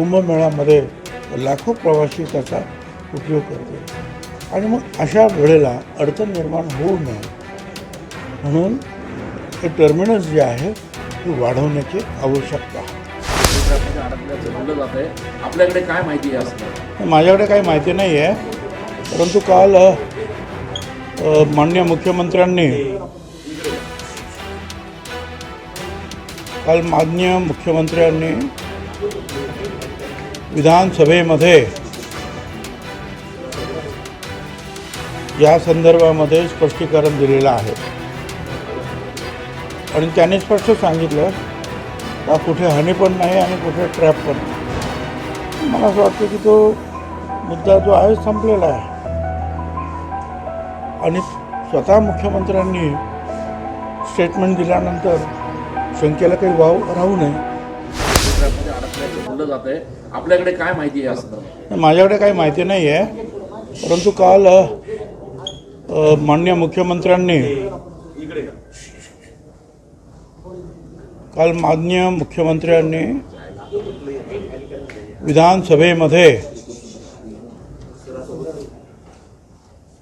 कुंभमेळ्यामध्ये लाखो प्रवासी त्याचा उपयोग करते. आणि मग अशा वेळेला अडचण निर्माण होऊ नये. म्हणून हे टर्मिनस जे आहे ते वाढवण्याची आवश्यकता आहे. आपल्याकडे काय माहिती आहे माझ्याकडे काही माहिती नाही आहे. परंतु काल माननीय मुख्यमंत्र्यांनी काल माननीय मुख्यमंत्र्यांनी विधानसभेमध्ये या संदर्भामध्ये स्पष्टीकरण दिलेलं आहे. आणि त्याने स्पष्ट सांगितलं का कुठे हानी पण नाही आणि कुठे ट्रॅप पण नाही. मला असं वाटतं की तो मुद्दा जो आहे संपलेला आहे. आणि स्वतः मुख्यमंत्र्यांनी स्टेटमेंट दिल्यानंतर शंकेला काही वाव राहू नये. बोललं जात आहे. आपल्याकडे काय माहिती आहे असं माझ्याकडे काही माहिती नाही आहे. परंतु काल माननीय मुख्यमंत्र्यांनी काल माननीय मुख्यमंत्र्यांनी विधानसभेमध्ये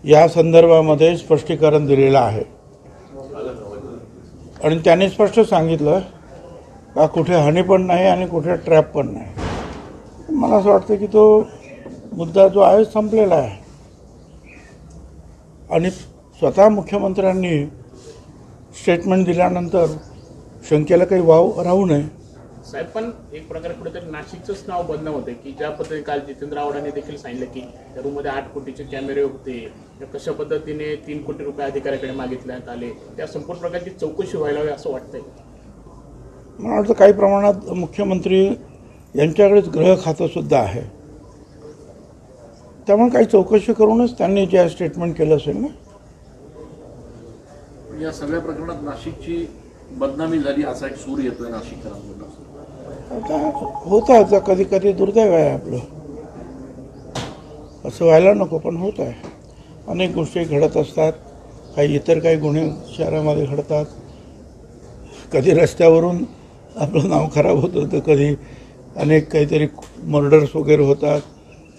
या संदर्भामध्ये स्पष्टीकरण दिलेलं आहे. आणि त्यांनी स्पष्ट सांगितलं का कुठे हानी पण नाही आणि कुठे ट्रॅप पण नाही. मला असं वाटतं की तो मुद्दा जो आहे संपलेला आहे. आणि स्वतः मुख्यमंत्र्यांनी स्टेटमेंट दिल्यानंतर शंकेला काही वाव राहू नये. साहेब पण एक प्रकारे कुठेतरी नाशिकचंच नाव बदनाम होते की ज्या पद्धतीने काल जितेंद्र आव्हाडांनी देखील सांगितलं की त्या रूममध्ये आठ कोटीचे कॅमेरे होते. त्या कशा पद्धतीने तीन कोटी रुपये अधिकाऱ्याकडे मागितण्यात आले. त्या संपूर्ण प्रकारची चौकशी व्हायला हवी असं वाटतंय. मला वाटतं काही प्रमाणात मुख्यमंत्री यांच्याकडेच गृह खातंसुद्धा आहे. त्यामुळे काही चौकशी करूनच त्यांनी जे स्टेटमेंट केलं असेल ना? या सगळ्या प्रकरणात नाशिकची बदनामी झाली असा एक सूर येतोय आता होतं आता कधी कधी दुर्दैव आहे आपलं. असं व्हायला नको पण होत आहे. अनेक गोष्टी घडत असतात. काही इतर काही गुन्हे शहरामध्ये घडतात. कधी रस्त्यावरून आपलं नाव खराब होतं तर कधी अनेक काहीतरी मर्डर्स वगैरे होतात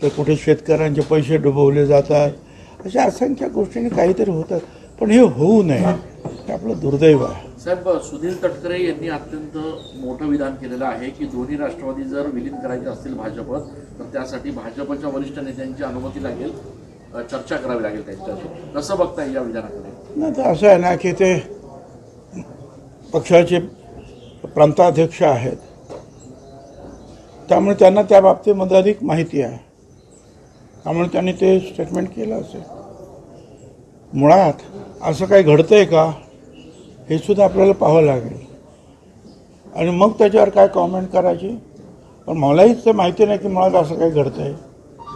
तर कुठे शेतकऱ्यांचे पैसे डुबवले जातात अशा असंख्य गोष्टींनी काहीतरी होतात. पण हे होऊ नये हे आपलं दुर्दैव आहे. साहेब सुनील तटकरे यांनी अत्यंत मोठं विधान केलेलं आहे की दोन्ही राष्ट्रवादी जर विलीन करायचे असतील भाजपत तर त्यासाठी भाजपच्या वरिष्ठ नेत्यांची अनुमती लागेल चर्चा करावी लागेल त्यांच्याशी कसं बघताय या विधानाकडे? नाही तर असं आहे ना की ते पक्षाचे प्रांताध्यक्ष आहेत. त्यामुळे त्यांना त्या बाबतीमध्ये अधिक माहिती आहे. त्यामुळे त्यांनी ते स्टेटमेंट केलं असेल. मुळात असं काही घडतंय का? हे सुद्धा आपल्याला पाहावं लागेल. आणि मग त्याच्यावर काय कॉमेंट करायची? पण मलाही ते माहिती नाही की मुळात असं काही घडतंय.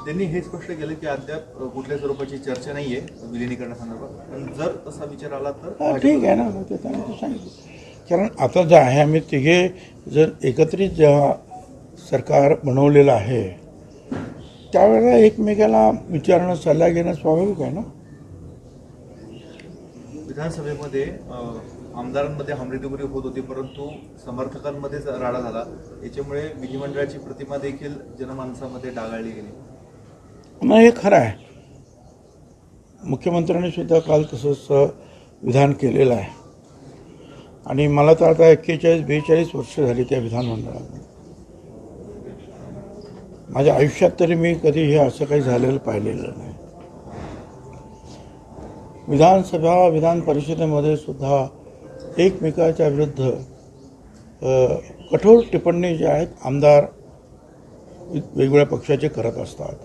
त्यांनी हे स्पष्ट केलं की अद्याप अ, कुठल्याही स्वरूपाची चर्चा नाहीये विलिनीकरणासंदर्भात. पण जर तसा विचार आला तर ठीक आहे ना. ते त्यांनी सांगितलं. कारण आता जे आहे आम्ही तिघे जर एकत्रित जेव्हा सरकार बनवलेलं आहे त्यावेळेला एकमेकाला विचारणं सल्ला घेणं स्वाभाविक आहे ना? विधानसभेमध्ये आमदारांमध्ये हमरेदुमरी होत होती परंतु समर्थकांमध्येच राडा झाला. याच्यामुळे विधिमंडळाची प्रतिमा देखील जनमानसामध्ये डागाळली गेली. मग हे खरं आहे. मुख्यमंत्र्यांनी सुद्धा काल तसंच विधान केलेलं आहे. आणि मला तर आता एक्केचाळीस बेचाळीस वर्ष झाली त्या विधानमंडळात. माझ्या आयुष्यात तरी मी कधी हे असं काही झालेलं पाहिलेलं नाही. विधानसभा विधान परिषदेमध्ये सुद्धा एकमेकाच्या विरुद्ध कठोर टिप्पणी ज्या आहेत आमदार वेगवेगळ्या पक्षाचे करत असतात.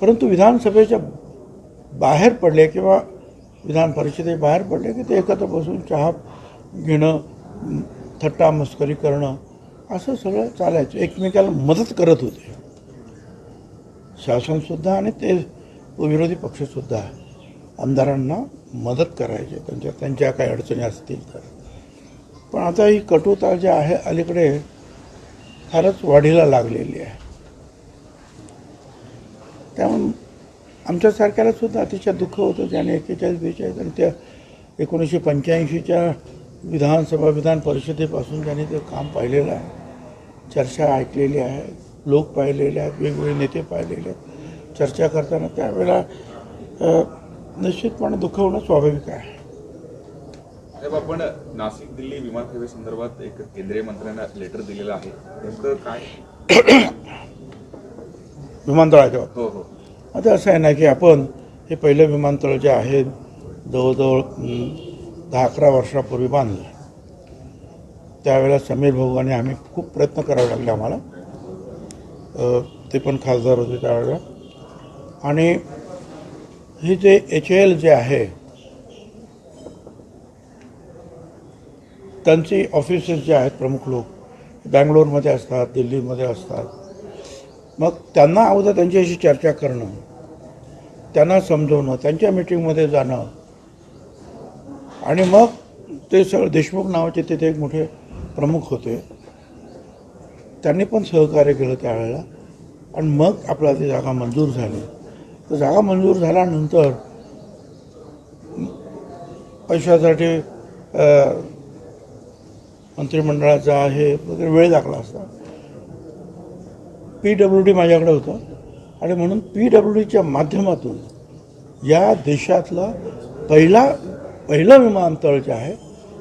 परंतु विधानसभेच्या बाहेर पडले किंवा विधान परिषदे बाहेर पडले की ते एकत्र बसून चहा घेणं थट्टा मस्करी करणं असं सगळं चालायचं. एकमेकाला मदत करत होते. शासनसुद्धा आणि ते विरोधी पक्षसुद्धा आमदारांना मदत करायचे. त्यांच्या त्यांच्या काही अडचणी असतील तर. पण आता ही कटुता जी आहे अलीकडे फारच वाढीला लागलेली आहे. त्यामुळे आमच्यासारख्याला सुद्धा अतिशय दुःख होतं ज्याने एक्केचाळीस बेचाळीस आणि त्या एकोणीसशे पंच्याऐंशीच्या विधानसभा विधान परिषदेपासून ज्याने ते काम पाहिलेलं आहे. चर्चा ऐकलेली आहे. लोक पाहिलेले आहेत. वेगवेगळे नेते पाहिलेले आहेत. चर्चा करताना त्यावेळेला निश्चितपणे दुःख होणं स्वाभाविक आहे. साहेब आपण नाशिक दिल्ली विमान सेवेसंदर्भात एक केंद्रीय मंत्र्यांना लेटर दिलेलं आहे. नेमकं काय? विमानतळाच्या. हो हो. आता असं आहे ना की आपण हे पहिलं विमानतळ जे आहे जवळजवळ दहा अकरा वर्षापूर्वी बांधलं. त्यावेळेला समीर भाऊ आणि आम्ही खूप प्रयत्न करावे लागले आम्हाला. ते पण खासदार होते त्यावेळेला. आणि हे जे एच एल जे आहे त्यांची ऑफिसेस जे आहेत प्रमुख लोक बँगलोरमध्ये असतात दिल्लीमध्ये असतात मग त्यांना अगोदर त्यांच्याशी चर्चा करणं त्यांना समजवणं त्यांच्या मिटिंगमध्ये जाणं. आणि मग ते सगळं देशमुख नावाचे तिथे एक मोठे प्रमुख होते. त्यांनी पण सहकार्य केलं त्यावेळेला. आणि मग आपला ती जागा मंजूर झाली. तर जागा मंजूर झाल्यानंतर पैशासाठी मंत्रिमंडळाचा आहे वगैरे वेळ लागला असता. पी डब्ल्यू डी माझ्याकडे होतं. आणि म्हणून पी डब्ल्यू डीच्या माध्यमातून या देशातला पहिला पहिलं विमानतळ जे आहे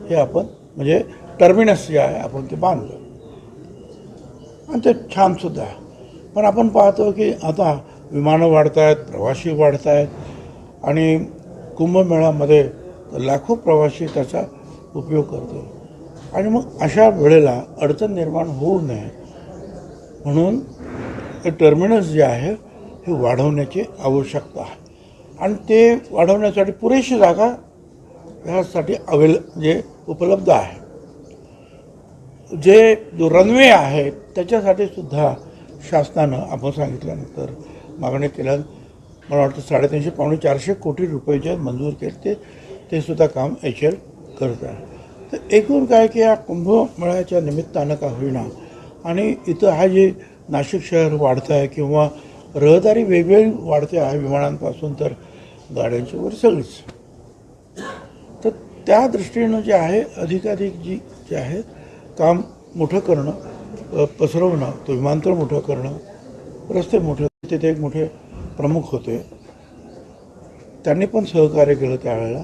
हे आपण म्हणजे टर्मिनस जे आहे आपण ते बांधलं. आणि ते छानसुद्धा आहे. पण आपण पाहतो की आता विमानं वाढत आहेत प्रवासी वाढत आहेत आणि कुंभमेळ्यामध्ये लाखो प्रवासी त्याचा उपयोग करतो आणि मग अशा वेळेला अडचण निर्माण होऊ नये. म्हणून हे टर्मिनस जे आहे हे वाढवण्याची आवश्यकता आहे. आणि ते वाढवण्यासाठी पुरेशी जागा ह्यासाठी अवेल जे उपलब्ध आहे. जे रनवे आहे त्याच्यासाठी सुद्धा शासनानं आपण सांगितल्यानंतर मागणी केल्या. मला वाटतं साडेतीनशे पावणे चारशे कोटी रुपये जे मंजूर केले ते ते सुद्धा काम एच एल करत आहे. तर एकूण काय की या कुंभमेळ्याच्या निमित्तानं का होईना आणि इथं हा जे नाशिक शहर वाढतं आहे किंवा रहदारी वेगवेगळी वाढते आहे विमानांपासून तर गाड्यांची वगैरे सगळीच. तर त्या दृष्टीनं जे आहे अधिकाधिक जी जे आहे काम मोठं करणं पसरवणं तो विमानतळ मोठं करणं रस्ते मोठे तिथे एक मोठे प्रमुख होते. त्यांनी पण सहकार्य केलं त्यावेळेला.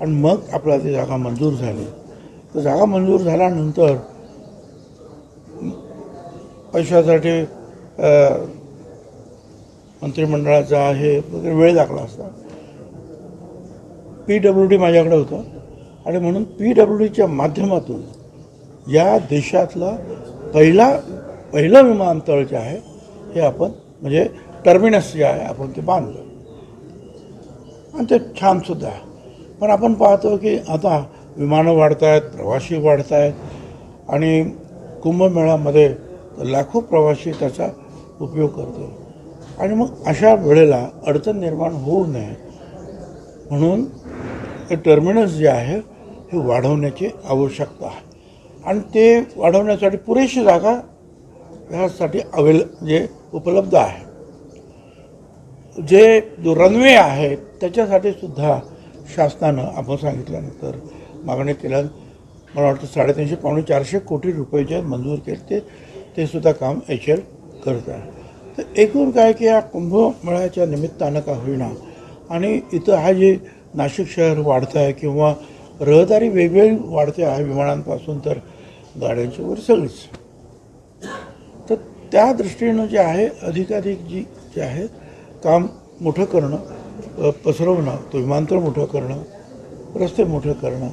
आणि मग आपल्याला ती जागा मंजूर झाली. तर जागा मंजूर झाल्यानंतर पैशासाठी मंत्रिमंडळाचा आहे वगैरे वेळ लागला असता. पी डब्ल्यू डी माझ्याकडे होतं. आणि म्हणून पी डब्ल्यू डीच्या माध्यमातून या देशातला पहिला पहिलं विमानतळ जे आहे हे आपण म्हणजे टर्मिनस जे आहे आपण ते बांधलं. आणि ते छानसुद्धा आहे. पण आपण पाहतो की आता विमानं वाढत आहेत प्रवासी वाढत आहेत आणि कुंभमेळ्यामध्ये लाखो प्रवासी त्याचा उपयोग करतो आणि मग अशा वेळेला अडचण निर्माण होऊ नये. म्हणून हे टर्मिनस जे आहे हे वाढवण्याची आवश्यकता आहे. आणि ते वाढवण्यासाठी पुरेशी जागा ह्यासाठी अवेल जे उपलब्ध आहे. जे जो रनवे आहे त्याच्यासाठी सुद्धा शासनानं आपण सांगितल्यानंतर मागणी केल्या मला वाटतं साडेतीनशे पावणे चारशे कोटी रुपये जे मंजूर केले ते ते सुद्धा काम एच एल करत आहे तर एकूण काय की या कुंभमेळ्याच्या निमित्तानं का होईना आणि इथं हा जे नाशिक शहर वाढतं आहे किंवा रहदारी वेगवेगळी वाढते आहे विमानांपासून तर गाड्यांची वगैरे सगळीच. तर त्या दृष्टीनं जे आहे अधिकाधिक जी जे आहे काम मोठं करणं पसरवणं तो विमानतळ मोठं करणं रस्ते मोठं करणं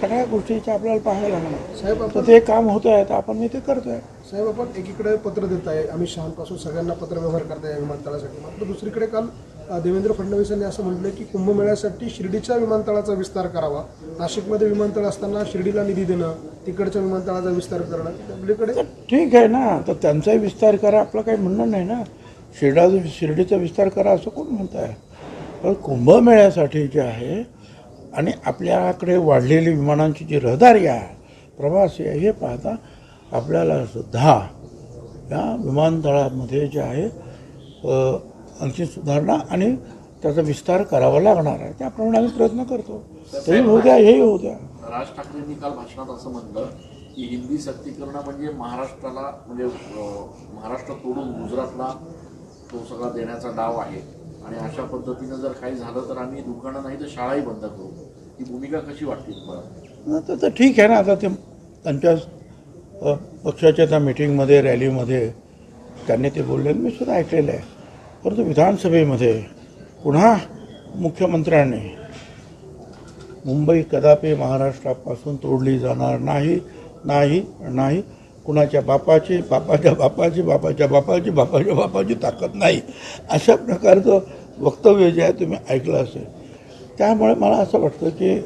सगळ्या गोष्टीचं आपल्याला पाहायला लागणार. साहेब तर ते काम होतं आहे तर आपण मी ते करतो आहे साहेब आपण एकीकडे पत्र देत आहे आम्ही शहापासून सगळ्यांना पत्र व्यवहार करताय विमानतळासाठी. मात्र दुसरीकडे काल देवेंद्र फडणवीस यांनी असं म्हटलं की कुंभमेळ्यासाठी शिर्डीच्या विमानतळाचा विस्तार करावा. नाशिकमध्ये विमानतळ असताना शिर्डीला निधी देणं तिकडच्या विमानतळाचा विस्तार करणं आपल्याकडे ठीक आहे ना. तर त्यांचाही विस्तार करा. आपलं काही म्हणणं नाही ना. शिर्डा शिर्डीचा विस्तार करा असं कोण म्हणत आहे पण कुंभमेळ्यासाठी जे आहे आणि आपल्याकडे वाढलेली विमानांची जी रहदारी आहे प्रवासी आहे हे पाहता आपल्याला सुद्धा या विमानतळामध्ये जे आहे आणखी सुधारणा आणि त्याचा विस्तार करावा लागणार आहे. त्याप्रमाणे आम्ही प्रयत्न करतो. तेही होऊ द्या हेही होऊ द्या. राज ठाकरेंनी काल भाषणात असं म्हणलं की हिंदी सक्तीकरण म्हणजे महाराष्ट्राला म्हणजे महाराष्ट्र तोडून गुजरातला तो सगळा देण्याचा डाव आहे. आणि अशा पद्धतीनं जर काही झालं तर आम्ही दुकानं नाही तर शाळाही बंद करू. ही भूमिका कशी वाटते तुम्हाला? तर ठीक आहे ना. आता ते त्यांच्या पक्षाच्या त्या मिटिंगमध्ये रॅलीमध्ये त्यांनी ते बोलले. मी सुद्धा ऐकलेलं आहे. परंतु विधानसभेमध्ये पुन्हा मुख्यमंत्र्यांनी मुंबई कदापि महाराष्ट्रापासून तोडली जाणार नाही नाही नाही. कुणाच्या बापाची बापाच्या बापाची बापाच्या बापाची बापाच्या बापाची ताकद नाही. अशा प्रकारचं वक्तव्य जे आहे तुम्ही ऐकलं असेल. त्यामुळे मला असं वाटतं की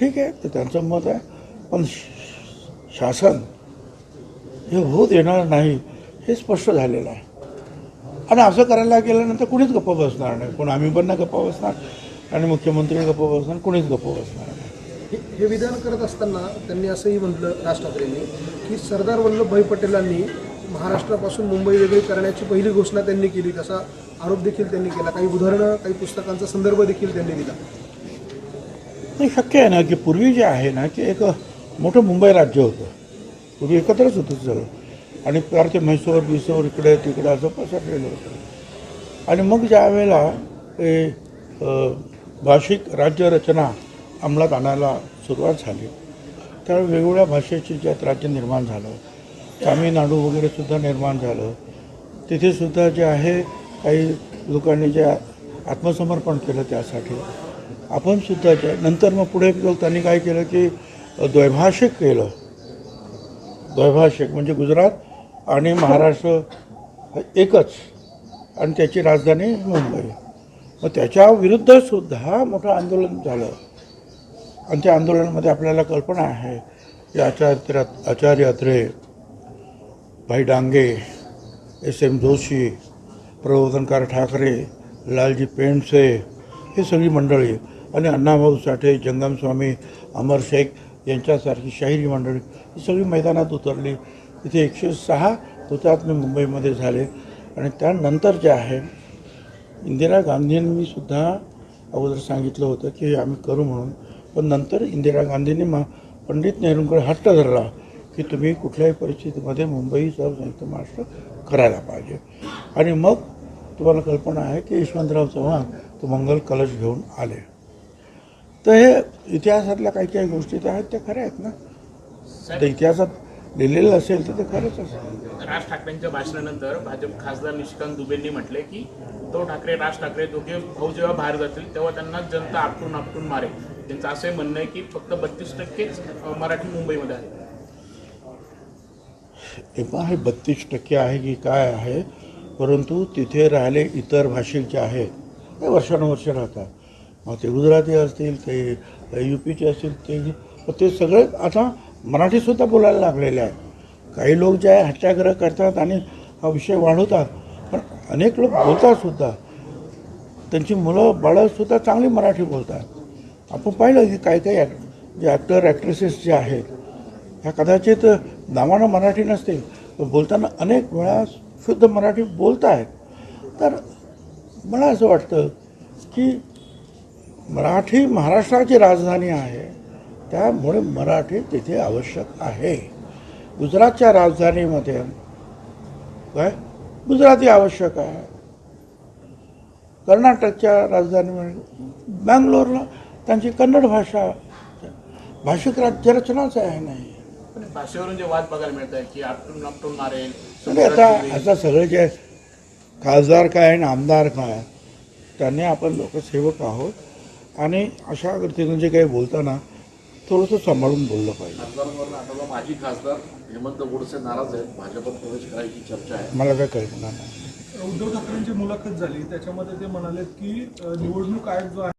ठीक आहे ते त्यांचं मत आहे. पण श- शासन हे होऊ देणार नाही हे स्पष्ट झालेलं आहे. आणि असं करायला गेल्यानंतर कुणीच गप्प बसणार नाही. कोण आम्ही पण नाही गप्प बसणार आणि मुख्यमंत्री गप्प बसणार कुणीच गप्प बसणार नाही. हे विधान करत असताना त्यांनी असंही म्हटलं राज ठाकरेंनी की सरदार वल्लभभाई पटेलांनी महाराष्ट्रापासून मुंबई वेगळी करण्याची पहिली घोषणा त्यांनी केली. तसा आरोप देखील त्यांनी केला. काही उदाहरणं काही पुस्तकांचा संदर्भ देखील त्यांनी दिला. ते शक्य आहे ना की पूर्वी जे आहे ना की एक मोठं मुंबई राज्य होतं. पूर्वी एकत्रच होतं सगळं. आणि फार ते म्हैसूर बिसूर इकडे तिकडे असं पसरलेलं होतं. आणि मग ज्या वेळेला ते भाषिक राज्यरचना अंमलात आणायला सुरुवात झाली त्यावेळी वेगवेगळ्या भाषेचे ज्यात राज्य निर्माण झालं तामिळनाडू वगैरेसुद्धा निर्माण झालं. तिथेसुद्धा जे आहे काही लोकांनी जे आत्मसमर्पण केलं त्यासाठी. आपणसुद्धा जे नंतर मग पुढे त्यांनी काय केलं की द्वैभाषिक केलं. द्वैभाषिक म्हणजे गुजरात आणि महाराष्ट्र एकच. आणि त्याची राजधानी मुंबई. मग त्याच्या विरुद्धसुद्धा मोठं आंदोलन झालं. आणि त्या आंदोलनामध्ये आपल्याला कल्पना आहे की आचार्य आचार्य अत्रे भाई डांगे एस एम जोशी प्रबोधनकार ठाकरे लालजी पेंडसे हे सगळी मंडळी. आणि अण्णाभाऊ साठे जंगमस्वामी अमर शेख यांच्यासारखी शाहिरी मंडळी ही सगळी मैदानात उतरली. तिथे एकशे सहा हुतात्मे मुंबईमध्ये झाले. आणि त्यानंतर जे आहे इंदिरा गांधींनी सुद्धा अगोदर सांगितलं होतं की हे आम्ही करू म्हणून. पण नंतर इंदिरा गांधींनी मा पंडित नेहरूंकडे हट्ट धरला की तुम्ही कुठल्याही परिस्थितीमध्ये मुंबईसह संयुक्त महाराष्ट्र करायला पाहिजे. आणि मग तुम्हाला कल्पना आहे की यशवंतराव चव्हाण तो मंगल कलश घेऊन आले. तर हे इतिहासातल्या काही काही गोष्टी त्या आहेत त्या खऱ्या आहेत ना. तर इतिहासात लिहिलेलं असेल तर ते खरंच असेल. राज ठाकरेंच्या भाषणानंतर भाजप खासदार निशिकांत दुबेंनी म्हटले की उद्धव ठाकरे राज ठाकरे दोघे भाऊ जेव्हा बाहेर जातील तेव्हा त्यांना जनता आपटून आपटून मारेल. त्यांचं असंही म्हणणं आहे की फक्त बत्तीस टक्केच मराठी मुंबईमध्ये आहे. तेव्हा हे बत्तीस टक्के आहे की काय आहे परंतु तिथे राहिले इतर भाषिक जे आहेत ते वर्षानुवर्ष राहतात. मग ते गुजराती असतील ते यू पीचे असतील ते ते सगळे आता मराठीसुद्धा बोलायला लागलेले आहेत. काही लोक जे आहे हत्याग्रह करतात आणि हा विषय वाढवतात. पण अनेक लोक बोलतातसुद्धा त्यांची मुलं बाळंसुद्धा चांगली मराठी बोलतात. आपण पाहिलं की काही काही जे ॲक्टर ॲक्ट्रेसेस जे आहेत ह्या कदाचित नावानं मराठी नसतील पण बोलताना अनेक वेळा शुद्ध मराठी बोलत आहेत तर मला असं वाटतं की मराठी महाराष्ट्राची राजधानी आहे. त्यामुळे मराठी तिथे आवश्यक आहे. गुजरातच्या राजधानीमध्ये काय? गुजराती आवश्यक आहे. कर्नाटकच्या राजधानीमध्ये बँगलोरला त्यांची कन्नड भाषा भाषिक राज्यरचनाच आहे नाही. पण भाषेवरून जे वाद बघायला मिळत आहे की आपटून आपटून मारेल आता आता सगळे जे खासदार काय आणि आमदार काय त्यांनी आपण लोकसेवक आहोत. आणि अशा रीतीनं जे काही बोलताना थोडंसं सांभाळून बोललं पाहिजे. खासदारांवरून आठवलं माजी खासदार हेमंत गोडसे नाराज आहेत. भाजपत प्रवेश करायची चर्चा आहे. मला काय कल्पना नाही. उद्धव ठाकरेंची मुलाखत झाली. त्याच्यामध्ये ते म्हणाले की निवडणूक आयोग जो आहे